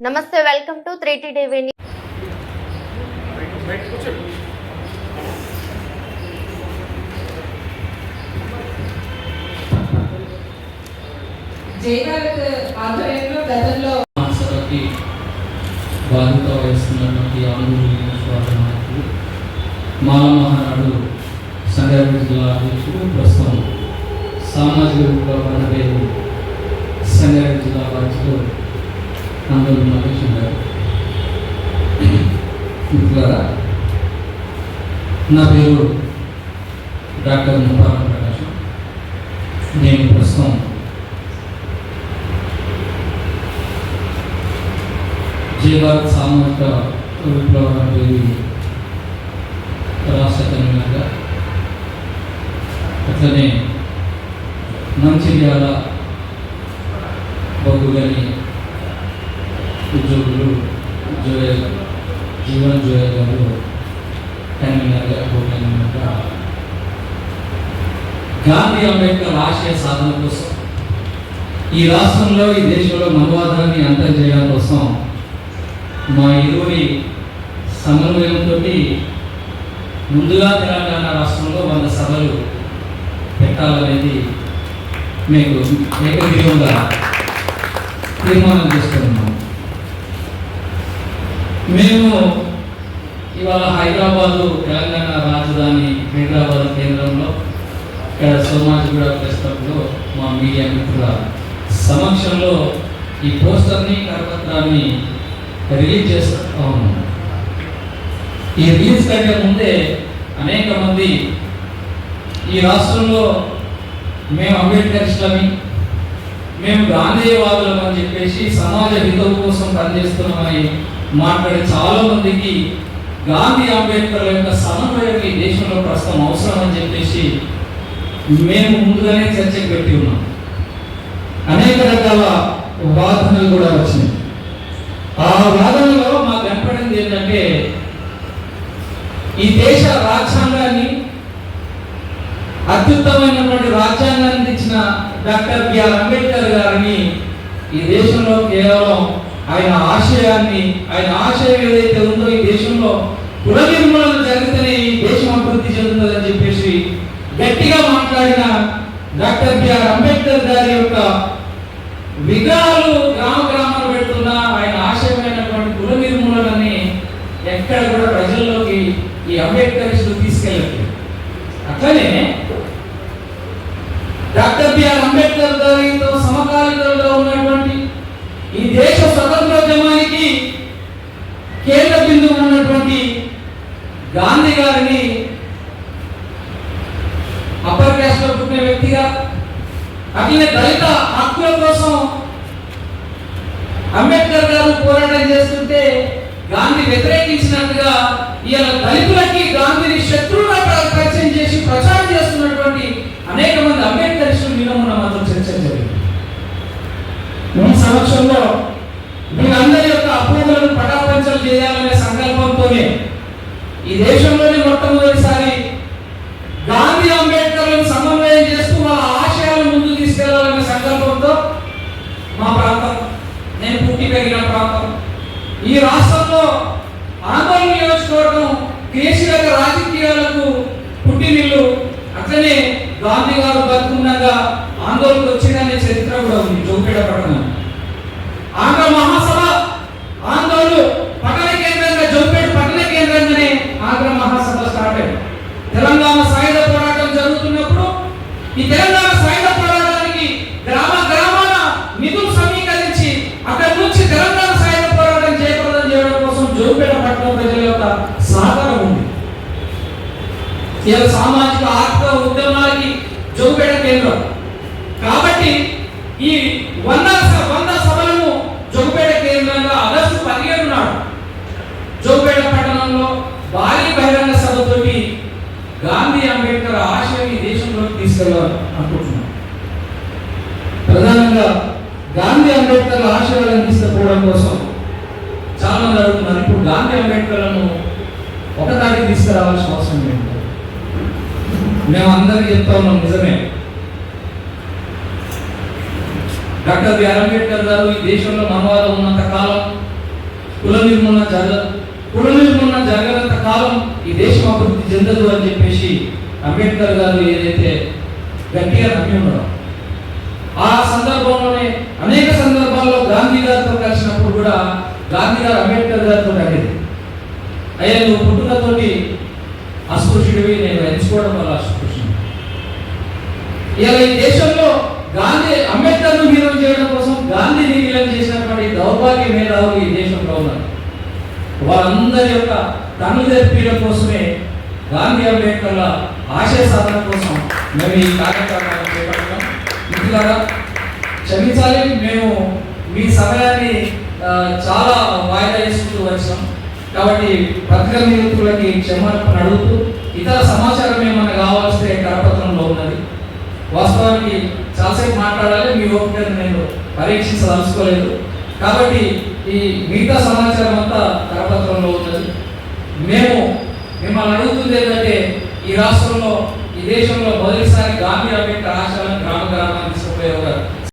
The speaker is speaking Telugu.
నమస్తే వెల్కమ్ టు త్రీ టీవీ ఆధ్వర్యంలో గతంలో సభకి బాధ్యత వహిస్తున్నటువంటి మాల మహానాడు సంగారెడ్డి జిల్లా అధ్యక్షుడు ప్రస్తుతం సామాజిక విప్లవ పేరు సంగారెడ్డి జిల్లా బాధ్యతలు ఆందోళన మహేష్ గారు మిత్రులారా నా పేరు డాక్టర్ ముప్పారం ప్రకాశం. నేను ప్రస్తుతం జీవాత్ సామూహిక విప్లవానికి రాష్ట్ర కన్వీనర్గా అట్లనే మంచిర్యాల బొగ్గుగని ఉద్యోగులు ఉద్యోగాలు జీవన్ జోయ గారు కన్వీనర్గా కో గాంధీ అంబేద్కర్ ఆశయ సాధన కోసం ఈ రాష్ట్రంలో ఈ దేశంలో మనువాదాన్ని అంతం చేయడం కోసం మా ఇరువురి సమన్వయంతో ముందుగా తెలంగాణ రాష్ట్రంలో వంద సభలు పెట్టాలనేది మీకు ఏకగ్రీవంగా తీర్మానం చేసుకున్నాం మేము ఇవాళ హైదరాబాదు తెలంగాణ రాజధాని హైదరాబాద్ కేంద్రంలో ఇక్కడ సోమాజిగూడ ప్రెస్ క్లబ్లో మా మీడియా మిత్రుల సమక్షంలో ఈ పోస్టర్ని కరపత్రాన్ని రిలీజ్ చేస్తూ ఉన్నాం. ఈ రిలీజ్ కంటే ముందే అనేక మంది ఈ రాష్ట్రంలో మేము అంబేద్కరిస్టులమి మేము గాంధీవాదులం అని చెప్పేసి సమాజ హితం కోసం పనిచేస్తున్నామని మాట్లాడే చాలా మందికి గాంధీ అంబేద్కర్ యొక్క సమన్వయం ఈ దేశంలో ప్రస్తుతం అవసరం అని చెప్పేసి మేము ముందుగానే చర్చకు పెట్టి ఉన్నాం. అనేక రకాల వాదనలు కూడా వచ్చినాయి. ఆ వాదనలో మాకు కనపడింది ఏంటంటే ఈ దేశ రాజ్యాంగాన్ని అత్యుత్తమైనటువంటి రాజ్యాంగాన్ని తెచ్చిన డాక్టర్ బిఆర్ అంబేద్కర్ గారిని ఈ దేశంలో కేవలం ఆయన ఆశయాన్ని ఆయన ఆశయం ఏదైతే ఉందో ఈ దేశంలో కుల నిర్మూలన జరిగితేనే ఈ దేశం అభివృద్ధి చెందుతుందని చెప్పేసి గట్టిగా మాట్లాడిన డాక్టర్ బిఆర్ అంబేద్కర్ గారి యొక్క విగ్రహాలు గ్రామ గ్రామాలు పెడుతున్న ఆయన ఆశయమైనటువంటి కుల నిర్మూలనని ఎక్కడ కూడా ప్రజల్లోకి ఈ అంబేద్కరిస్టులు తీసుకెళ్ళారు అట్లనే డాక్టర్ బిఆర్ అంబేద్కర్ గారితో సమకాలీనంలో ఉన్నటువంటి ఈ దేశ కేంద్ర బిందువు ఉన్నటువంటి గాంధీ గారిని అప్పర్ క్యాస్ట్లో పుట్టిన వ్యక్తిగా అట్లనే దళిత హక్కుల కోసం అంబేద్కర్ గారు పోరాటం చేస్తుంటే గాంధీ వ్యతిరేకించినట్టుగా ఇవాళ దళితులకి గాంధీని శత్రువుగా పరిచయం చేసి ప్రచారం చేస్తున్నటువంటి అనేక మంది అంబేద్కరిస్టులు నిన్న మాత్రం చర్చ జరిగింది. మీ సమక్షంలో మీరందరి యొక్క అపోహలను చేయాలనే సంకల్పంతోనే ఈ దేశంలోనే మొట్టమొదటిసారి గాంధీ అంబేద్కర్లను సమన్వయం చేస్తూ వాళ్ళ ఆశయాలను ముందుకు తీసుకెళ్ళాలనే సంకల్పంతో మా ప్రాంతం నేను పుట్టి పెరిగిన ప్రాంతం. ఈ రాష్ట్రంలో ఆందోళన నియోజకవర్గం కేసీఆర్ రాజకీయాలకు పుట్టినిల్లు. అట్లనే గాంధీ గారు బతుకున్నగా ఆందోళనకు వచ్చిందనే చరిత్ర కూడా ఉంది జోపేట పట్టణం ఆంధ్ర మహాసభ ఆందోళన పట్టణ కేంద్రంగా జోపేట పట్టణ కేంద్రంగానే ఆంధ్ర మహాసభ స్టార్ట్ అయింది తెలంగాణ సాయుధ పోరాటం జరుగుతున్నప్పుడు ఈ తెలంగాణ సాయుధ పోరాటానికి గ్రామ గ్రామాల నిధులు సమీకరించి అక్కడి నుంచి తెలంగాణ సాయుధ పోరాటం చేపట్టడం చేయడం కోసం జోపేట పట్టణ ప్రజల యొక్క సహకారం ఉంది. ఇలా సామాజిక ఆర్థిక ఉద్యమాలకి జోపేట కేంద్రం. కాబట్టి ఈ వంద తీసుకెళ్ళాలి అనుకుంటున్నాను ప్రధానంగా గాంధీ అంబేద్కర్ ఆశయాలను తీసుకుపోవడం కోసం చాలా మంది ఇప్పుడు గాంధీ అంబేద్కర్లను ఒకదానికి తీసుకురావాల్సిన అవసరం ఏంటి మేము అందరికీ చెప్తా ఉన్నాం నిజమే. డాక్టర్ బిఆర్ అంబేద్కర్ గారు ఈ దేశంలో మనవాళ్ళు ఉన్నంత కాలం కుల నిర్మూలన జరగ కుల నిర్మూలన జరగనంత కాలం ఈ దేశం అభివృద్ధి చెందదు అని చెప్పేసి అంబేద్కర్ గారు ఏదైతే గట్టిగా నమ్మి ఉన్నారో ఆ సందర్భంలోనే అనేక సందర్భాల్లో గాంధీ గారితో కలిసినప్పుడు కూడా గాంధీ గారు అంబేద్కర్ గారితో కలిగింది అయ్యా నువ్వు పుట్టుకతోటి అస్పృశ్యుడివి నేను ఎంచుకోవడం వల్ల అస్పృశ్యుడు ఇలా ఈ దేశంలో గాంధీ అంబేద్కర్ను హీరో చేయడం కోసం గాంధీని విలన్ చేసినటువంటి దౌర్భాగ్య మేధావులు ఈ దేశంలో ఉన్నారు. వారందరి యొక్క తనులు తెప్పించడం కోసమే గాంధీ అంబేద్కర్ల ఆశయ సాధన కోసం మేము ఈ కార్యక్రమాన్ని చేపట్టాం మిత్రులారా క్షమించాలి మేము మీ సమయాన్ని చాలా వాయిదా చేసుకుంటూ వచ్చాం. కాబట్టి పత్రికా మిత్రులకి క్షమాపణ అడుగుతూ ఇతర సమాచారం ఏమైనా కావాల్స్తే కరపత్రంలో ఉన్నది. వాస్తవానికి చాలాసేపు మాట్లాడాలి మీ ఓపికను నేను పరీక్షించదలుచుకోలేదు. కాబట్టి ఈ మిగతా సమాచారం అంతా కరపత్రంలో ఉన్నది. మేము మిమ్మల్ని అడుగుతుంది ఏంటంటే ఈ రాష్ట్రంలో ఈ దేశంలో మొదటిసారి గాంధీ అంబేద్కర్ ఆశయాలను గ్రామ గ్రామాన్ని తీసుకుపోయే ఒక